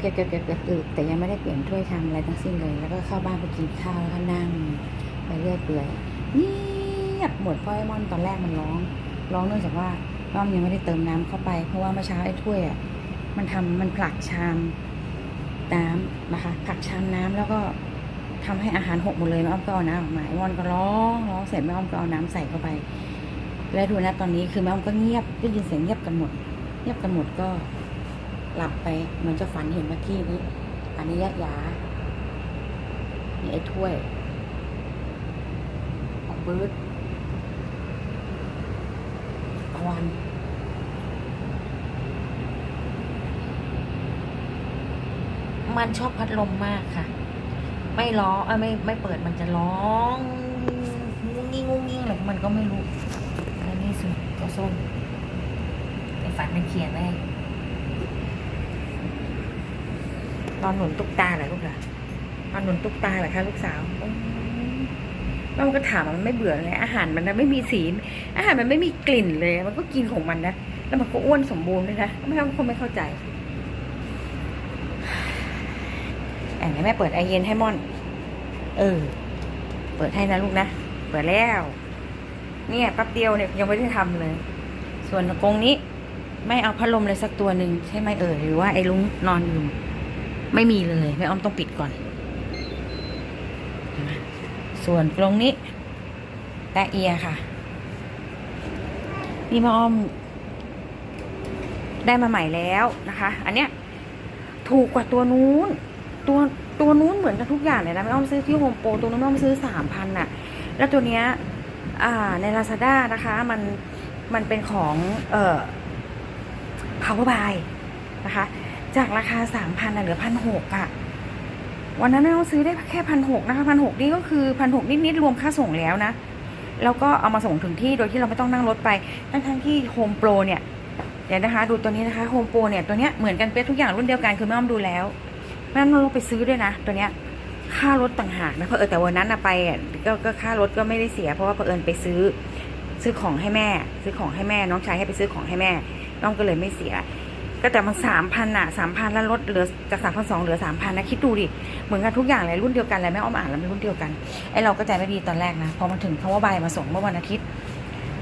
เก็บเก็บเก็บเก็บเก็บอึแต่ยังไม่ได้เปลี่ยนถ้วยชามอะไรทั้งสิ้นเลย แล้วก็เข้าบ้านไปกินข้าวแล้วก็นั่งไปเรื่อยเปื่อยเงียบหมดเพราะไอ้มอนตอนแรกมันร้อง ร้องเนื่องจากว่าอ้อมยังไม่ได้เติมน้ำเข้าไป เพราะว่าเมื่อเช้าไอ้ถ้วยอะมันทำมันผลักชามน้ำนะคะผลักชามน้ำแล้วก็ทำให้อาหารหกหมดเลยแม่อ้อมก็เอาน้ำออกมาไอ้มอนก็ร้องร้องเสร็จแม่อ้อมก็เอาน้ำใส่เข้าไป แล้วดูนะตอนนี้คือแม่อ้อมก็เงียบได้ยินเสียงเงียบกันหมด เงียบกันหมดก็ หลับไปเหมือนจะฝันเห็นเมื่อกี้นี้ อันนี้ยะยานี่ไอ้ถ้วยของบืดตะวันมันชอบพัดลมมากค่ะ ไม่ร้องอ้ยไม่ไม่เปิดมันจะร้องงุ้งงิ้งงุ้งงิ้งอะไรองมันก็ไม่รู้แล้วนี่สุดตัวส้มไอ้ฝันมันเขียนไว้ ตอนหนุนตุ๊กตาเหรอลูกเหรอตอนหนุนตุ๊กตาเหรอคะลูกสาวแล้วมันก็ถามมันไม่เบื่อเลยอาหารมันนะไม่มีสี อาหารมันไม่มีกลิ่นเลย มันก็กินของมันนะแล้วมันก็อ้วนสมบูรณ์ด้วยนะไม่ต้องคงไม่เข้าใจอันนี้แม่เปิดไอเย็นให้ม่อน เออ เปิดให้นะลูกนะ เปิดแล้ว เนี่ยแป๊บเดียวเนี่ยยังไม่ได้ทำเลย ส่วนกรงนี้ ไม่เอาพัดลมเลยสักตัวหนึ่งใช่ไหมเอ่ยหรือว่าไอ้ลุงนอนอยู่ ไม่มีเลยแม่อ้อมต้องปิดก่อน ส่วนกรงนี้แตะเอียค่ะ นี่แม่อ้อม ได้มาใหม่แล้วนะคะ อันเนี้ยถูกกว่าตัวนู้น ตัวตัวนู้นเหมือนกันทุกอย่างเลยนะแม่อ้อมซื้อที่โฮมโปรตัวนู้นแม่อ้อมซื้อสามพันน่ะ แล้วตัวเนี้ยอ่าใน Lazada นะคะมันมันเป็นของ เอ่อ power buy นะคะ จากราคาสามพันนะเหลือพันหกอะวันนั้นแม่อ้อมซื้อได้แค่พันหกนะคะพันหกนี่ก็คือพันหกนิดๆรวมค่าส่งแล้วนะ แล้วก็เอามาส่งถึงที่โดยที่เราไม่ต้องนั่งรถไปทั้งทั้งที่โฮมโปรเนี่ยเดี๋ยวนะคะ ดูตัวนี้นะคะโฮมโปรเนี่ยตัวเนี้ยเหมือนกันเป๊ะทุกอย่างรุ่นเดียวกันคือแม่อ้อมดูแล้วแม่อ้อมลงไปซื้อด้วยนะ ตัวเนี้ยค่ารถต่างหากนะเพราะเออแต่วันนั้นอะไปก็ก็ค่ารถก็ไม่ได้เสีย เพราะว่าเผอิญไปซื้อซื้อของให้แม่ ซื้อของให้แม่น้องชายให้ไปซื้อของให้แม่น้องก็เลยไม่เสีย ก็แต่มันสามพันอะสามพันแล้วลดเหลือจากสามพันสองเหลือสามพันนะคิดดูดิเหมือนกันทุกอย่างเลยรุ่นเดียวกันเลยแม่อ้อมอ่านแล้วเป็นรุ่นเดียวกันไอเราก็ใจไม่ดีตอนแรกนะพอมาถึงคำว่าใบมาส่งเมื่อวันอาทิตย์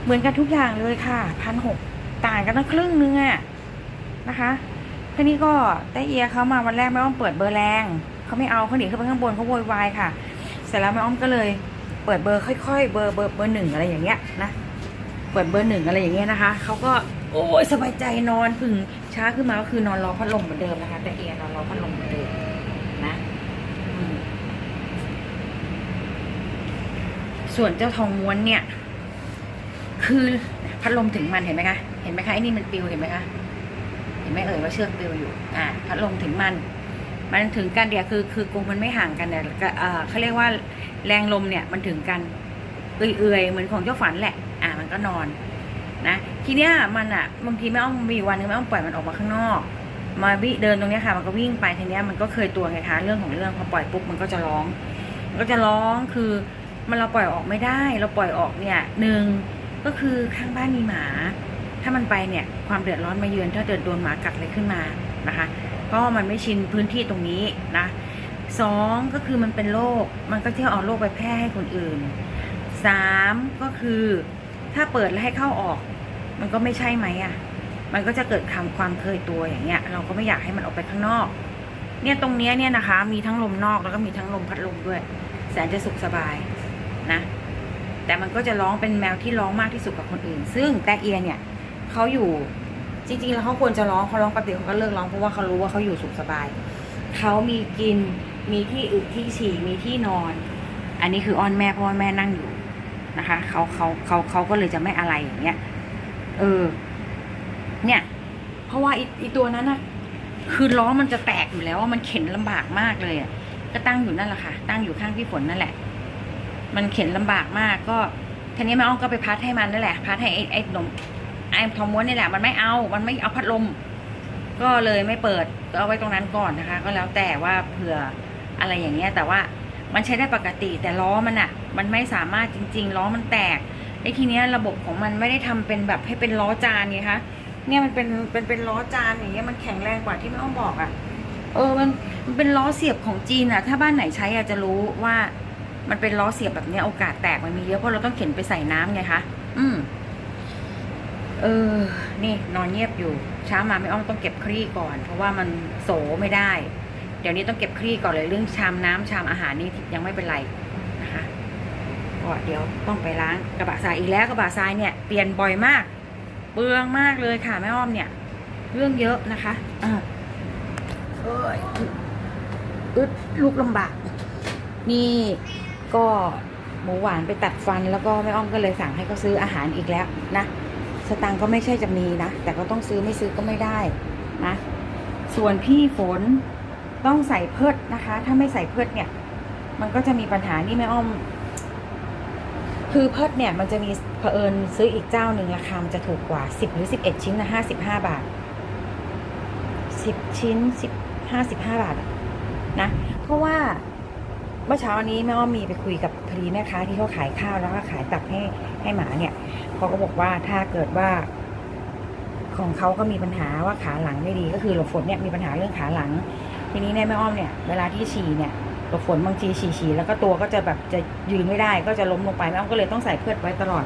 เหมือนกันทุกอย่างเลยค่ะพันหกต่างกันตั้งครึ่งนึงอะนะคะทีนี้ก็แต่เอียเขามาวันแรกแม่อ้อมเปิดเบอร์แรงเขาไม่เอาเขาหนีขึ้นไปข้างบนเขาโวยวายค่ะ เสร็จแล้วแม่อ้อมก็เลย เปิดเบอร์ค่อย ๆ เบอร์เบอร์เบอร์หนึ่งอะไรอย่างเงี้ยนะ ปิดเบอร์หนึ่งอะไรอย่างเงี้ยนะคะเขาก็โอ้ยสบายใจนอนพึ่งช้าขึ้นมาก็คือนอนรอพัดลมเหมือนเดิมนะคะ แต่เอียนอนรอพัดลมเหมือนเดิมนะส่วนเจ้าทองม้วนเนี่ย คือพัดลมถึงมันเห็นไหมคะเห็นไหมคะไอ้นี่มันปิวเห็นไหมคะเห็นไหมเอ่ยว่าเชือกปิวอยู่ อ่า พัดลมถึงมัน มันถึงกันเดียวคือ คือกรงมันไม่ห่างกันเนี่ยเออเขาเรียกว่าแรงลมเนี่ยมันถึงกันเอื่อยๆเหมือนของเจ้าฝันแหละ มันก็นอนนะทีเนี้ยมันอะบางทีแม่อ้อมมีวันหนึงแม่อ้อมปล่อยมันออกมาข้างนอก มาวิเดินตรงเนี้ยค่ะ มันก็วิ่งไปทีเนี้ยมันก็เคยตัวไงคะเรื่องของเรื่องพอปล่อยปุ๊บมันก็จะร้อง มันก็จะร้องคือมันเราปล่อยออกไม่ได้ เราปล่อยออกเนี่ยหนึ่งก็คือข้างบ้านมีหมา ถ้ามันไปเนี่ยความเดือดร้อนมาเยือนถ้าเดินโดนหมากัดอะไรขึ้นมานะคะเพราะว่ามันไม่ชินพื้นที่ตรงนี้นะสองก็คือมันเป็นโรคมันก็เที่ยวเอาโรคไปแพร่ให้คนอื่นสามก็คือ ถ้าเปิดแล้วให้เข้าออก มันก็ไม่ใช่ไหมอะ มันก็จะเกิดคำความเคยตัวอย่างเงี้ย เราก็ไม่อยากให้มันออกไปข้างนอก เนี่ยตรงเนี้ยเนี่ยนะคะ มีทั้งลมนอกแล้วก็มีทั้งลมพัดลมด้วย แสนจะสุขสบายนะ แต่มันก็จะร้องเป็นแมวที่ร้องมากที่สุดกับคนอื่น ซึ่งแตกเอียเนี่ยเขาอยู่จริงๆแล้วเขาควรจะร้องเขาร้องปกติเขาก็เลิกร้องเพราะว่าเขารู้ว่าเขาอยู่สุขสบายเขามีกินมีที่อึที่ฉี่มีที่นอน อันนี้คืออ้อนแม่เพราะว่าแม่นั่งอยู่ นะคะเขาเขาเขาเขาก็เลยจะไม่อะไรอย่างเงี้ยเออ เนี่ย เพราะว่าอีอีตัวนั้นนะคือล้อมันจะแตกอยู่แล้วว่ามันเข็นลำบากมากเลยอะก็ตั้งอยู่นั่นแหละค่ะ ตั้งอยู่ข้างพี่ฝนนั่นแหละ มันเข็นลำบากมาก ก็ทีนี้แม่อ้อมก็ไปพัดให้มันนั่นแหละ พัดให้ไอ้ไอ้หนมไอ้ทอมม้วนนี่แหละ มันไม่เอา มันไม่เอาพัดลม ก็เลยไม่เปิด ก็เอาไว้ตรงนั้นก่อนนะคะ ก็แล้วแต่ว่าเผื่ออะไรอย่างเงี้ย แต่ว่ามันใช้ได้ปกติแต่ล้อมันอะ มันไม่สามารถจริง ๆ ล้อมันแตกไอ้ทีเนี้ยระบบของมันไม่ได้ทำเป็นแบบให้เป็นล้อจานไงคะเนี่ยมันเป็นเป็นเป็นล้อจานอย่างเงี้ยมันแข็งแรงกว่าที่แม่อ้อมบอกอะเออมันมันเป็นล้อเสียบของจีนอะถ้าบ้านไหนใช้อะจะรู้ว่ามันเป็นล้อเสียบแบบเนี้ยโอกาสแตกมันมีเยอะเพราะเราต้องเข็นไปใส่น้ำไงคะอืมเออ นี่นอนเงียบอยู่เช้ามาไม่อ้อมต้องเก็บคลี่ก่อน เพราะว่ามันโสไม่ได้ เดี๋ยวนี้ต้องเก็บคลี่ก่อนเลยเรื่องชามน้ำชามอาหารนี่ยังไม่เป็นไรนะคะ ก็เดี๋ยวต้องไปล้างกระบะทรายอีกแล้วกระบะทรายเนี่ยเปลี่ยนบ่อยมาก เปลืองมากเลยค่ะแม่อ้อมเนี่ย เรื่องเยอะนะคะอ่าเอ้ยอึดลูกลำบาก นี่ก็หมูหวานไปตัดฟันแล้วก็แม่อ้อมก็เลยสั่งให้เขาซื้ออาหารอีกแล้วนะสตังค์ก็ไม่ใช่จะมีนะ แต่ก็ต้องซื้อไม่ซื้อก็ไม่ได้นะ ส่วนพี่ฝนต้องใส่เพิดนะคะ ถ้าไม่ใส่เพิดเนี่ย มันก็จะมีปัญหานี่แม่อ้อม คือเพิดเนี่ยมันจะมีเผอิญซื้ออีกเจ้าหนึ่งราคามันจะถูกกว่าสิบหรือสิบเอ็ดชิ้นนะห้าสิบห้าบาทสิบชิ้นสิบห้าสิบห้าบาทนะ เพราะว่าเมื่อเช้านี้แม่อ้อมมีไปคุยกับพอดีแม่ค้าที่เขาขายข้าวแล้วก็ขายตับให้ให้หมาเนี่ยเขาก็บอกว่าถ้าเกิดว่า ของเขาก็มีปัญหาว่าขาหลังไม่ดีก็คือหลบฝนเนี่ยมีปัญหาเรื่องขาหลัง ทีนี้เนี่ยแม่อ้อมเนี่ยเวลาที่ฉี่เนี่ย หลบฝนบางทีฉี่ฉี่แล้วก็ตัวก็จะแบบจะยืนไม่ได้ก็จะล้มลงไปแม่อ้อมก็เลยต้องใส่เพื่อไว้ตลอด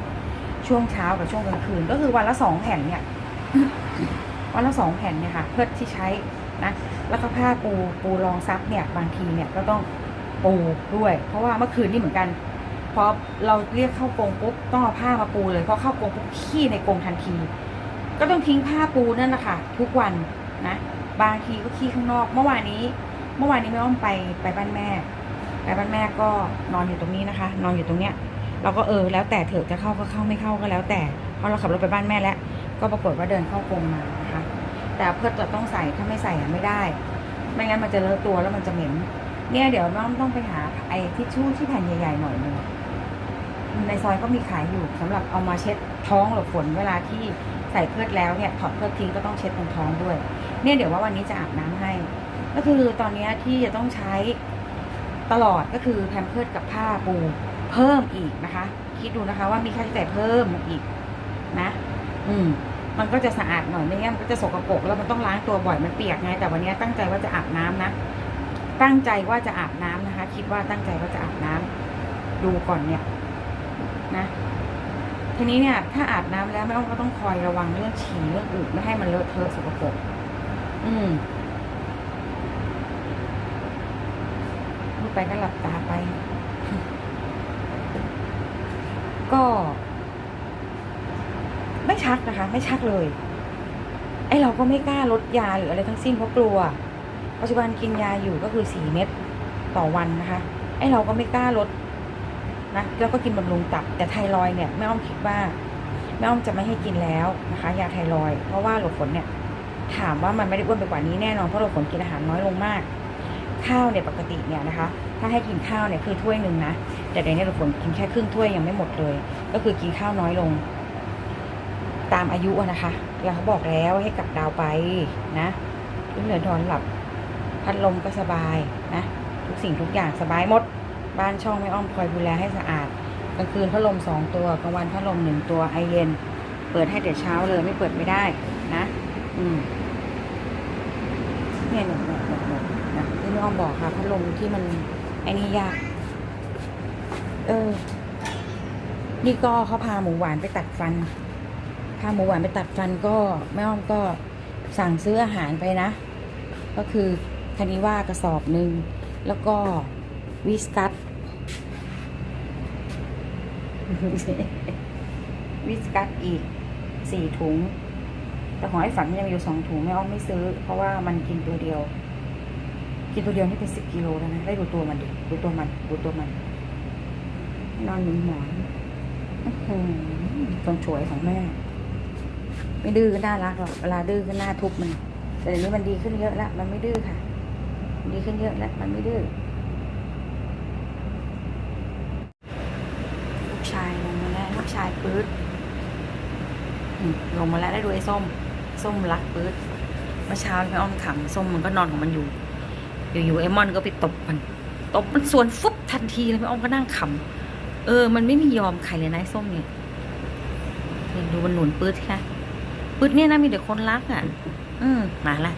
ช่วงเช้ากับช่วงกลางคืน ก็คือวันละสองแผ่นเนี่ยวันละสองแผ่นเนี่ยค่ะ เพื่อที่ใช้นะแล้วก็ผ้าปูปูรองซับเนี่ยบางทีเนี่ยก็ต้องปูด้วย เพราะว่าเมื่อคืนนี่เหมือนกันพอเราเรียกเข้ากรงปุ๊บต้องเอาผ้ามาปูเลยเพราะเข้ากรงปุ๊บขี้ในกรงทันที ก็ต้องทิ้งผ้าปูนั่นนะคะทุกวันนะ บางทีก็ขี้ข้างนอก เมื่อวานนี้ มื่อวานนี้แม่อ้อมไปไปบ้านแม่ ไปบ้านแม่ก็นอนอยู่ตรงนี้นะคะ นอนอยู่ตรงเนี้ย เราก็เออแล้วแต่เถอะจะเข้าก็เข้าไม่เข้าก็แล้วแต่ เพราะเราขับรถไปบ้านแม่แล้ว ก็ปรากฏว่าเดินเข้ากรงมานะคะ แต่เพื่อจะต้องใส่ถ้าไม่ใส่ไม่ได้ ไม่งั้นมันจะเลอะตัวแล้วมันจะเหม็น เนี่ยเดี๋ยวน้องต้องไปหาไอ้ทิชชู่ที่แผ่นใหญ่ๆหน่อยหนึงในซอยก็มีขายอยู่สำหรับเอามาเช็ดท้องหลบฝนเวลาที่ใส่เพิดแล้วเนี่ยถอดเพิดทิ้งก็ต้องเช็ดตรงท้องด้วย เนี่ยเดี๋ยวว่าวันนี้จะอาบน้ำให้ ก็คือตอนนี้ที่จะต้องใช้ตลอดก็คือแพมเพิร์ดกับผ้าปูเพิ่มอีกนะคะ คิดดูนะคะว่ามีค่าใช้จ่ายเพิ่มอีกนะ อืม มันก็จะสะอาดหน่อยไม่งั้นมันก็จะสกปรกแล้วมันต้องล้างตัวบ่อยมันเปียกไงแต่วันนี้ตั้งใจว่าจะอาบน้ำนะตั้งใจว่าจะอาบน้ำนะคะ คิดว่าตั้งใจว่าจะอาบน้ำดูก่อนเนี่ยนะทีนี้เนี่ย ถ้าอาบน้ำแล้วแม่อ้อมก็ต้องคอยระวังเรื่องฉี่เรื่องอึไม่ให้มันเลอะเทอะสกปรกอืมพูด ไปก็หลับตาไป ก็ ไม่ชักนะคะ ไม่ชักเลย ไอเราก็ไม่กล้าลดยาหรืออะไรทั้งสิ้นเพราะกลัว ปัจจุบันกินยาอยู่ก็คือสี่เม็ดต่อวันนะคะ ไอเราก็ไม่กล้าลดนะแล้วก็กินบำรุงตับแต่ไทรอยเนี่ยแม่อ้อมคิดว่าแม่อ้อมจะไม่ให้กินแล้วนะคะ ยาไทรอย เพราะว่าหลบฝนเนี่ย ถามว่ามันไม่ได้อ้วนไปกว่านี้แน่นอนเพราะหลบฝนกินอาหารน้อยลงมาก ข้าวเนี่ยปกติเนี่ยนะคะ ถ้าให้กินข้าวเนี่ยคือถ้วยหนึ่งนะ แต่เดี๋ยวนี้หลบฝนกินแค่ครึ่งถ้วยยังไม่หมดเลย ก็คือกินข้าวน้อยลง ตามอายุนะคะ แล้วเขาบอกแล้วให้กลับดาวไปนะลูกเหนือนอนหลับ พัดลมก็สบายนะ ทุกสิ่งทุกอย่างสบายหมด บ้านช่องไม่อ้อมคอยดูแลให้สะอาดกลางคืนพัดลมสองตัวกลางวันพัดลมหนึ่งตัวไอเย็น เปิดให้แต่เช้าเลยไม่เปิดไม่ได้นะ อืมเนี่ยเนี่ย อ้อมบอกค่ะพัดลมที่มันไอ้นี่ยาก เออ นี่ก็เขาพาหมูหวานไปตัดฟัน พาหมูหวานไปตัดฟันก็แม่อ้อมก็สั่งซื้ออาหารไปนะ ก็คือคานิว่ากระสอบหนึ่ง แล้วก็วิสกัสวิสกัสอีกสี่ถุง แต่ของไอ้ฝันยังมีอยู่สองถุงแม่อ้อมไม่ซื้อ เพราะว่ามันกินตัวเดียว กินตัวเดียวนี่เป็นสิบกิโลแล้วนะได้ดูตัวมันดิดูตัวมันดูตัวมัน นอนอยู่หมอนอือหือตรงฉวยของแม่ ไม่ดื้อก็น่ารักหรอกเวลาดื้อก็น่าทุบมัน แต่เดี๋ยวนี้มันดีขึ้นเยอะแล้วมันไม่ดื้อค่ะ ดีขึ้นเยอะแล้วมันไม่ดื้อลูกชายลงมาแล้วลูกชายปื๊ดลงมาแล้วได้ดูไอ้ส้ม ส้มรักปื๊ดเมื่อเช้าไปอ้อมขังส้มมันก็นอนของมันอยู่ อยู่ๆไอ้มอนก็ไปตบมัน ตบมันสวนฟุบทันทีเลยพี่อ้อมก็นั่งขำเออ มันไม่มียอมใครเลยนะไอ้ส้มเนี่ยดูมันหนุนปื๊ดค่ะปื๊ดเนี่ยนะมีแต่คนรักอะ อืมมาละ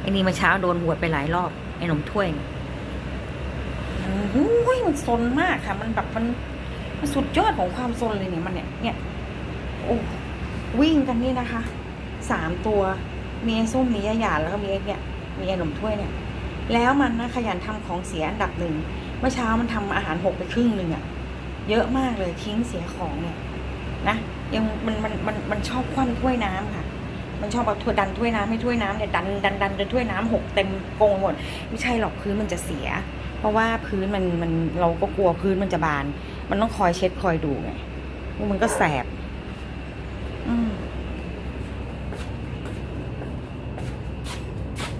ไอ้นี่มื่อเช้าโดนหวดไปหลายรอบไอ้นมถ้วยเนี่ยมันซนมากค่ะ มันแบบมันมันสุดยอดของความซนเลยเนี่ยมันเนี่ย เนี่ยโอ้วิ่งกันนี่นะคะสามตัวมีไอ้ส้มมียาหยาดแล้วก็มีไอ้เนี่ย มีไอ้นมถ้วยเนี่ย แล้วมันนะขยันทำของเสียอันดับหนึ่งเมื่อเช้ามันทำอาหารหกไปครึ่งหนึ่งอะเยอะมากเลยทิ้งเสียของเนี่ยนะยังมันมันมันมันชอบคว่ำถ้วยน้ำค่ะ มันชอบเอาถ้วยดันถ้วยน้ำให้ถ้วยน้ำเนี่ยดันดันดันจนถ้วยน้ำหกเต็มโกงหมด ไม่ใช่หรอกพื้นมันจะเสีย เพราะว่าพื้นมันมันเราก็กลัวพื้นมันจะบาน มันต้องคอยเช็ดคอยดูไงมันก็แสบ อืม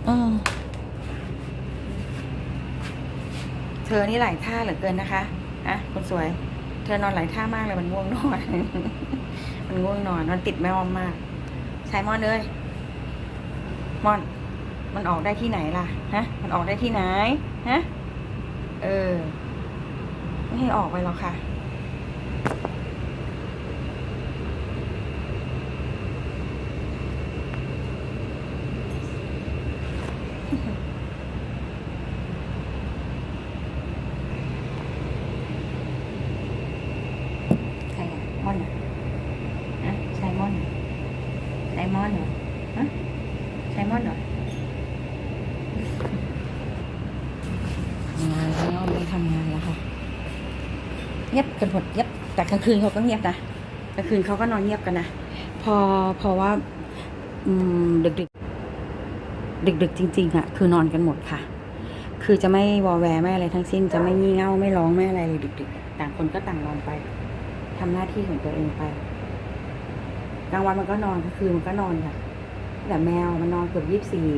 อืมเธ อนี่หลายท่าเหลือเกินนะคะอะคนสวย เธอนอนหลายท่ามากเลยมันง่วงนอน มันง่วงนอนมันติดแม่ออมมาก ใช้มอนเลยมอน มันออกได้ที่ไหนล่ะ ฮะ มันออกได้ที่ไหน ฮะ เออ ไม่ให้ออกไปหรอกค่ะ ใครอะมอนอะฮะไซมอนเหรอไซ มอนเหรอฮะไซมอนเหรอทำงานแล้วไม่ทำงานแล้วค่ะเงียบกันหมดเงียบแต่กลางคืนเขาก็เงียบนะกลางคืนเขาก็นอนเงียบกันนะพอพอว่าอืมดึกดึกดึกดึกๆจริงๆอะคือนอนกันหมดค่ะ คือจะไม่วอแวร์ไม่อะไรทั้งสิ้น จะไม่งี่เง่าไม่ร้องไม่อะไรเลยดึกๆอะต่างคนก็ต่างนอนไปทำหน้าที่ของตัวเองไป กลางวันมันก็นอนกลางคืนมันก็นอนค่ะ แต่แมวมันนอนเกือบยี่สิบสี่